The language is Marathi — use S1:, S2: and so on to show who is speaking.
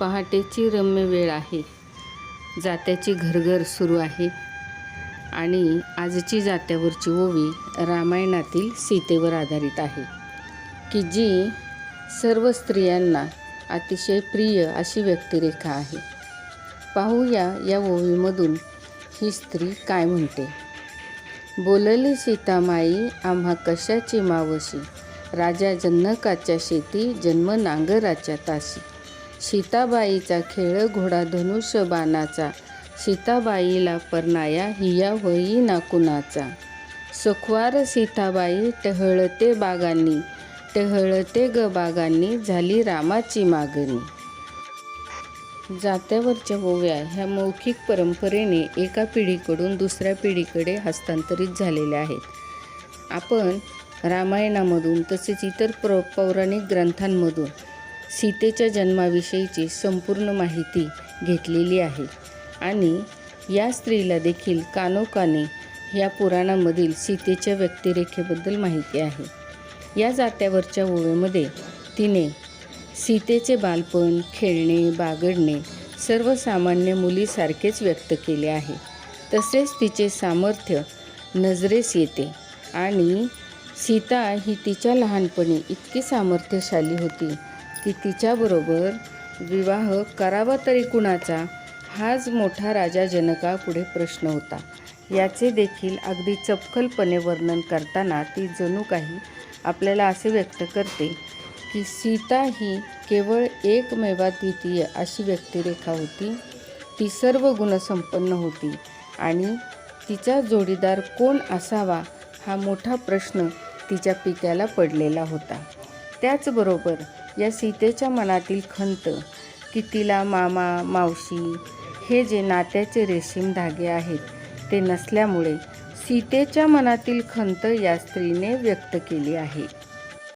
S1: पहाटेची रम्य वेळ आहे. जात्याची घरघर सुरू आहे. आणि आजची जात्यावरची ओवी रामायणातील सीतेवर आधारित आहे. की जी सर्व स्त्रियांना अतिशय प्रिय अशी व्यक्तिरेखा आहे. पाहूया या ओवीमधून ही स्त्री काय म्हणते. बोलली सीतामाई आम्हा कशाची मावशी? राजा जनकाच्या शेती जन्म नांगराच्या ताशी. सीताबाईचा खेळ घोडा धनुष्य बाणाचा सीताबाईला परनाया हिया होई नाकुनाचा सुखवार सीताबाई टहळते बागांनी. टहळते ग बागांनी झाली रामाची मागणी. जात्यावरच्या ओव्या ह्या मौखिक परंपरेने एका पिढीकडून दुसऱ्या पिढीकडे हस्तांतरित झालेल्या आहेत. आपण रामायणामधून तसेच इतर प्र पौराणिक ग्रंथांमधून सीतेच्या जन्माविषयीची संपूर्ण माहिती घेतलेली आहे. आणि या स्त्रीला देखील कानोकाने या पुराणामधील सीतेच्या व्यक्तिरेखेबद्दल माहिती आहे. या जात्यावरच्या ओळीमध्ये तिने सीतेचे बालपण खेळणे बागडणे सर्वसामान्य मुलीसारखेच व्यक्त केले आहे. तसेच तिचे सामर्थ्य नजरेस येते आणि सीता ही तिच्या लहानपणी इतकी सामर्थ्यशाली होती की तिच्याबरोबर विवाह करावा तरी कुणाचा? हाच मोठा राजा जनका पुढे प्रश्न होता. याचे देखील अगदी चपखलपणे वर्णन करताना ती जणू काही आपल्याला असे व्यक्त करते की सीता ही केवळ एकमेवाद्वितीय अशी व्यक्तिरेखा होती. ती सर्व गुणसंपन्न होती आणि तिचा जोडीदार कोण असावा हा मोठा प्रश्न तिच्या पित्याला पडलेला होता. त्याचबरोबर या सीतेच्या मनातील खंत की तिला मामा मावशी हे जे नात्याचे रेशीम धागे आहेत ते नसल्यामुळे सीतेच्या मनातील खंत या स्त्रीने व्यक्त केली आहे.